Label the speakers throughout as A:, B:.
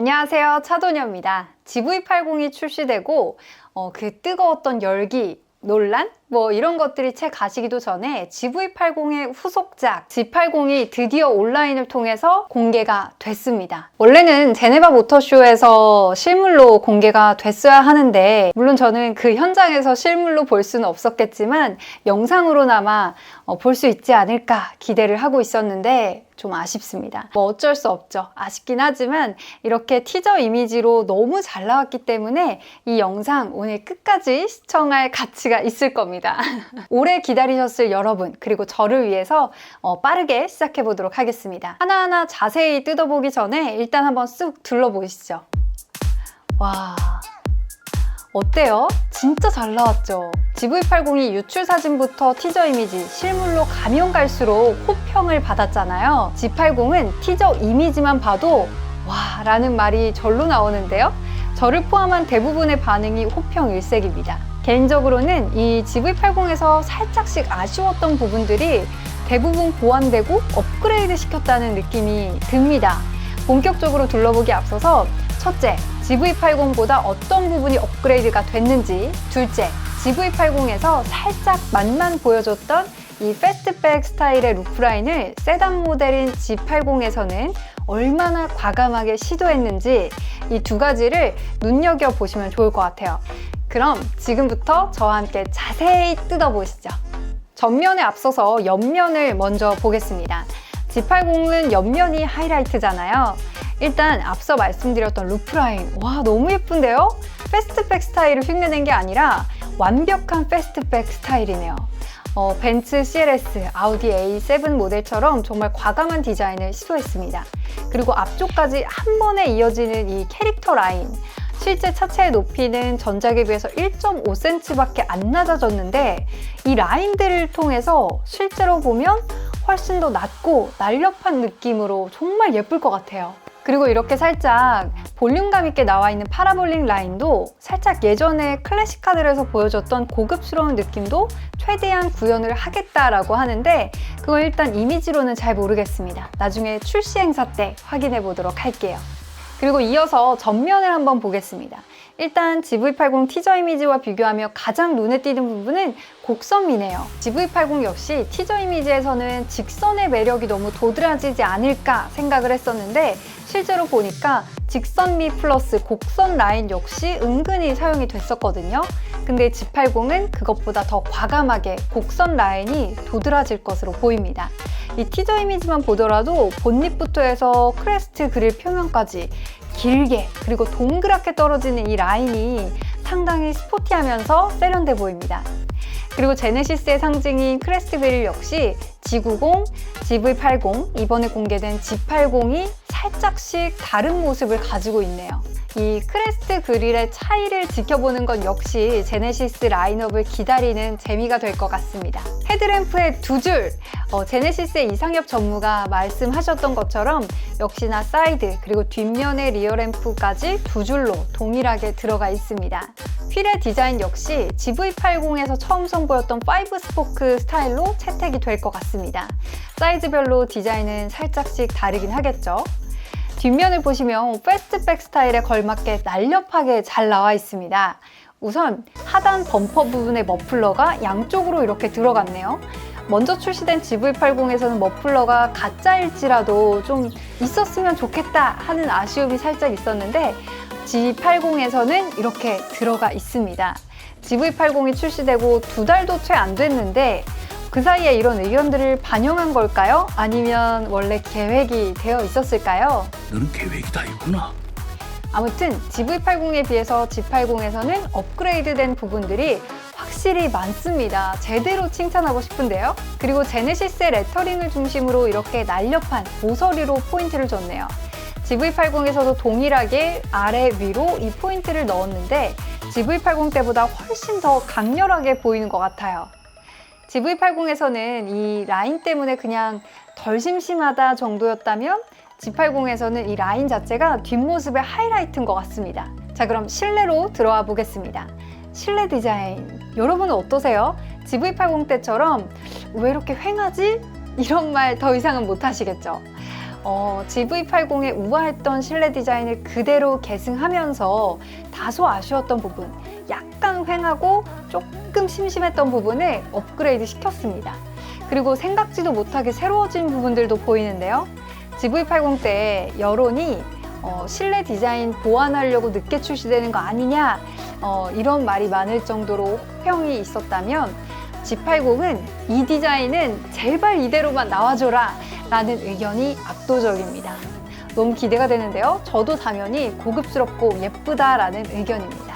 A: 안녕하세요. 차도녀입니다. GV80이 출시되고 어, 그 뜨거웠던 열기, 논란? 뭐 이런 것들이 채 가시기도 전에 GV80의 후속작 G80이 드디어 온라인을 통해서 공개가 됐습니다. 원래는 제네바 모터쇼에서 실물로 공개가 됐어야 하는데 물론 저는 그 현장에서 실물로 볼 수는 없었겠지만 영상으로나마 어, 볼수 있지 않을까 기대를 하고 있었는데 좀 아쉽습니다. 뭐 어쩔 수 없죠. 아쉽긴 하지만 이렇게 티저 이미지로 너무 잘 나왔기 때문에 이 영상 오늘 끝까지 시청할 가치가 있을 겁니다. 오래 기다리셨을 여러분 그리고 저를 위해서 어, 빠르게 시작해 보도록 하겠습니다. 하나하나 자세히 뜯어보기 전에 일단 한번 쑥 둘러보시죠. 와 어때요? 진짜 잘 나왔죠? GV80이 유출 사진부터 티저 이미지, 실물로 가면 갈수록 호평을 받았잖아요. G80은 티저 이미지만 봐도 와 라는 말이 절로 나오는데요. 저를 포함한 대부분의 반응이 호평 일색입니다. 개인적으로는 이 GV80에서 살짝씩 아쉬웠던 부분들이 대부분 보완되고 업그레이드 시켰다는 느낌이 듭니다. 본격적으로 둘러보기 앞서서 첫째, GV80보다 어떤 부분이 업그레이드가 됐는지 둘째, GV80에서 살짝 맛만 보여줬던 이 패스트백 스타일의 루프라인을 세단 모델인 G80에서는 얼마나 과감하게 시도했는지 이 두 가지를 눈여겨보시면 좋을 것 같아요. 그럼 지금부터 저와 함께 자세히 뜯어보시죠. 전면에 앞서서 옆면을 먼저 보겠습니다. G80은 옆면이 하이라이트잖아요. 일단 앞서 말씀드렸던 루프라인 와 너무 예쁜데요? 패스트백 스타일을 흉내낸 게 아니라 완벽한 패스트백 스타일이네요. 어, 벤츠 CLS, 아우디 A7 모델처럼 정말 과감한 디자인을 시도했습니다. 그리고 앞쪽까지 한 번에 이어지는 이 캐릭터 라인 실제 차체의 높이는 전작에 비해서 1.5cm밖에 안 낮아졌는데 이 라인들을 통해서 실제로 보면 훨씬 더 낮고 날렵한 느낌으로 정말 예쁠 것 같아요. 그리고 이렇게 살짝 볼륨감 있게 나와 있는 파라볼릭 라인도 살짝 예전에 클래식카들에서 보여줬던 고급스러운 느낌도 최대한 구현을 하겠다라고 하는데 그건 일단 이미지로는 잘 모르겠습니다. 나중에 출시 행사 때 확인해 보도록 할게요. 그리고 이어서 전면을 한번 보겠습니다. 일단 GV80 티저 이미지와 비교하며 가장 눈에 띄는 부분은 곡선미네요. GV80 역시 티저 이미지에서는 직선의 매력이 너무 도드라지지 않을까 생각을 했었는데 실제로 보니까 직선미 플러스 곡선 라인 역시 은근히 사용이 됐었거든요. 근데 G80은 그것보다 더 과감하게 곡선 라인이 도드라질 것으로 보입니다. 이 티저 이미지만 보더라도 본닛부터 해서 크레스트 그릴 표면까지 길게 그리고 동그랗게 떨어지는 이 라인이 상당히 스포티하면서 세련돼 보입니다. 그리고 제네시스의 상징인 크레스트 그릴 역시 G90, GV80, 이번에 공개된 G80이 살짝씩 다른 모습을 가지고 있네요. 이 크레스트 그릴의 차이를 지켜보는 건 역시 제네시스 라인업을 기다리는 재미가 될 것 같습니다. 헤드램프의 두 줄! 어, 제네시스의 이상엽 전무가 말씀하셨던 것처럼 역시나 사이드 그리고 뒷면의 리어램프까지 두 줄로 동일하게 들어가 있습니다. 휠의 디자인 역시 GV80에서 처음 선보였던 5 스포크 스타일로 채택이 될 것 같습니다. 사이즈별로 디자인은 살짝씩 다르긴 하겠죠. 뒷면을 보시면 패스트백 스타일에 걸맞게 날렵하게 잘 나와 있습니다. 우선 하단 범퍼 부분의 머플러가 양쪽으로 이렇게 들어갔네요. 먼저 출시된 GV80에서는 머플러가 가짜일지라도 좀 있었으면 좋겠다 하는 아쉬움이 살짝 있었는데 G80에서는 이렇게 들어가 있습니다. GV80이 출시되고 두 달도 채 안 됐는데 그 사이에 이런 의견들을 반영한 걸까요? 아니면 원래 계획이 되어 있었을까요?
B: 너는 계획이 다 있구나.
A: 아무튼 GV80에 비해서 G80에서는 업그레이드된 부분들이 확실히 많습니다. 제대로 칭찬하고 싶은데요. 그리고 제네시스의 레터링을 중심으로 이렇게 날렵한 모서리로 포인트를 줬네요. GV80에서도 동일하게 아래 위로 이 포인트를 넣었는데 GV80 때보다 훨씬 더 강렬하게 보이는 것 같아요. GV80에서는 이 라인 때문에 그냥 덜 심심하다 정도였다면 G80에서는 이 라인 자체가 뒷모습의 하이라이트인 것 같습니다. 자, 그럼 실내로 들어와 보겠습니다. 실내 디자인. 여러분은 어떠세요? GV80 때처럼 왜 이렇게 휑하지? 이런 말 더 이상은 못 하시겠죠? 어, GV80의 우아했던 실내 디자인을 그대로 계승하면서 다소 아쉬웠던 부분, 약간 휑하고 조금 심심했던 부분을 업그레이드 시켰습니다. 그리고 생각지도 못하게 새로워진 부분들도 보이는데요. GV80 때 여론이 어, 실내 디자인 보완하려고 늦게 출시되는 거 아니냐 어, 이런 말이 많을 정도로 호평이 있었다면 G80은 이 디자인은 제발 이대로만 나와줘라 라는 의견이 압도적입니다. 너무 기대가 되는데요. 저도 당연히 고급스럽고 예쁘다라는 의견입니다.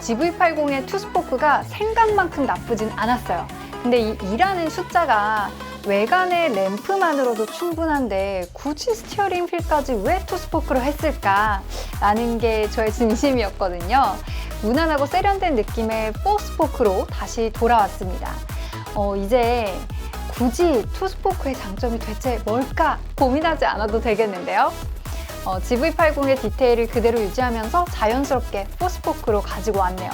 A: GV80의 투스포크가 생각만큼 나쁘진 않았어요. 근데 이 2라는 숫자가 외관의 램프만으로도 충분한데 굳이 스티어링 휠까지 왜 투스포크로 했을까? 라는 게 저의 진심이었거든요. 무난하고 세련된 느낌의 포스포크로 다시 돌아왔습니다. 어, 이제 굳이 투스포크의 장점이 대체 뭘까 고민하지 않아도 되겠는데요. 어, GV80의 디테일을 그대로 유지하면서 자연스럽게 포스포크로 가지고 왔네요.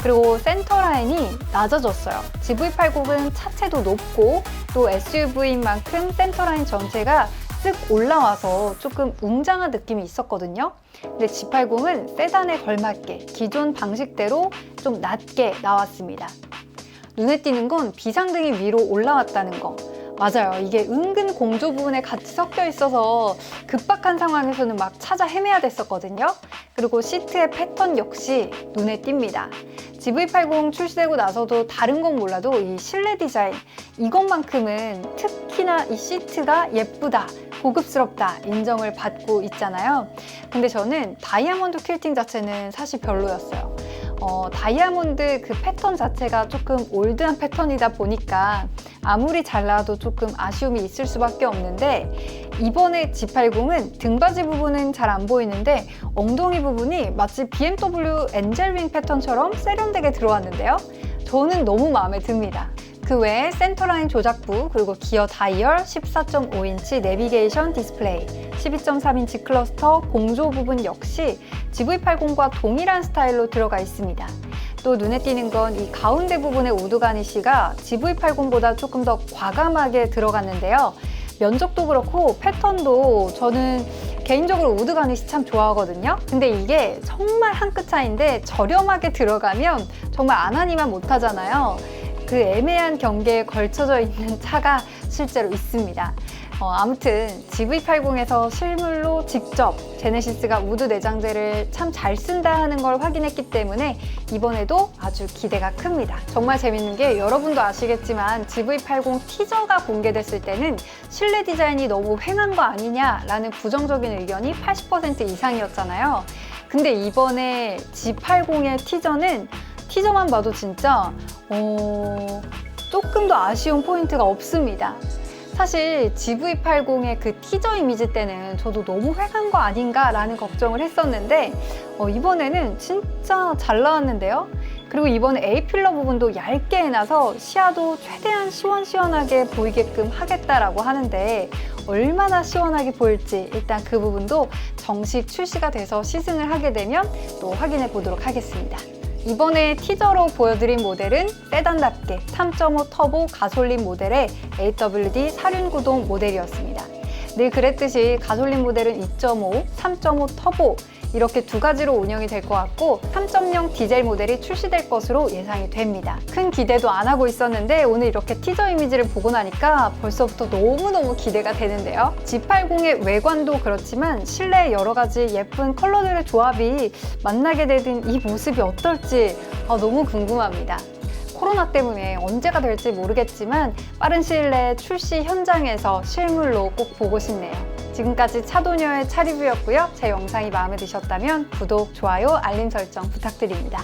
A: 그리고 센터 라인이 낮아졌어요. GV80은 차체도 높고 또 SUV인 만큼 센터 라인 전체가 쓱 올라와서 조금 웅장한 느낌이 있었거든요. 근데 G80은 세단에 걸맞게 기존 방식대로 좀 낮게 나왔습니다. 눈에 띄는 건 비상등이 위로 올라왔다는 거. 맞아요. 이게 은근 공조 부분에 같이 섞여 있어서 급박한 상황에서는 막 찾아 헤매야 됐었거든요. 그리고 시트의 패턴 역시 눈에 띕니다. GV80 출시되고 나서도 다른 건 몰라도 이 실내 디자인 이것만큼은 특히나 이 시트가 예쁘다. 고급스럽다 인정을 받고 있잖아요. 근데 저는 다이아몬드 퀼팅 자체는 사실 별로였어요. 어, 다이아몬드 그 패턴 자체가 조금 올드한 패턴이다 보니까 아무리 잘라도 조금 아쉬움이 있을 수밖에 없는데 이번에 G80은 등받이 부분은 잘 안 보이는데 엉덩이 부분이 마치 BMW 엔젤윙 패턴처럼 세련되게 들어왔는데요. 저는 너무 마음에 듭니다. 그 외에 센터라인 조작부, 그리고 기어 다이얼, 14.5인치 내비게이션 디스플레이, 12.3인치 클러스터, 공조 부분 역시 GV80과 동일한 스타일로 들어가 있습니다. 또 눈에 띄는 건 이 가운데 부분의 우드 가니쉬가 GV80보다 조금 더 과감하게 들어갔는데요. 면적도 그렇고 패턴도 저는 개인적으로 우드 가니쉬 참 좋아하거든요. 근데 이게 정말 한 끗 차인데 저렴하게 들어가면 정말 안 하니만 못하잖아요. 그 애매한 경계에 걸쳐져 있는 차가 실제로 있습니다. 어, 아무튼 GV80에서 실물로 직접 제네시스가 우드 내장재를 참 잘 쓴다 하는 걸 확인했기 때문에 이번에도 아주 기대가 큽니다. 정말 재밌는 게 여러분도 아시겠지만 GV80 티저가 공개됐을 때는 실내 디자인이 너무 휑한 거 아니냐라는 부정적인 의견이 80% 이상이었잖아요. 근데 이번에 G80의 티저는 티저만 봐도 진짜 어, 조금 더 아쉬운 포인트가 없습니다. 사실 GV80의 그 티저 이미지 때는 저도 너무 획한 거 아닌가라는 걱정을 했었는데 어, 이번에는 진짜 잘 나왔는데요. 그리고 이번에 A필러 부분도 얇게 해놔서 시야도 최대한 시원시원하게 보이게끔 하겠다라고 하는데 얼마나 시원하게 보일지 일단 그 부분도 정식 출시가 돼서 시승을 하게 되면 또 확인해 보도록 하겠습니다. 이번에 티저로 보여드린 모델은 세단답게 3.5 터보 가솔린 모델의 AWD 사륜구동 모델이었습니다. 늘 그랬듯이 가솔린 모델은 2.5, 3.5 터보 이렇게 두 가지로 운영이 될 것 같고 3.0 디젤 모델이 출시될 것으로 예상이 됩니다. 큰 기대도 안 하고 있었는데 오늘 이렇게 티저 이미지를 보고 나니까 벌써부터 너무너무 기대가 되는데요. G80의 외관도 그렇지만 실내 여러 가지 예쁜 컬러들의 조합이 만나게 되는 이 모습이 어떨지 아, 너무 궁금합니다. 코로나 때문에 언제가 될지 모르겠지만 빠른 시일 내에 출시 현장에서 실물로 꼭 보고 싶네요. 지금까지 차도녀의 차리뷰였고요. 제 영상이 마음에 드셨다면 구독, 좋아요, 알림 설정 부탁드립니다.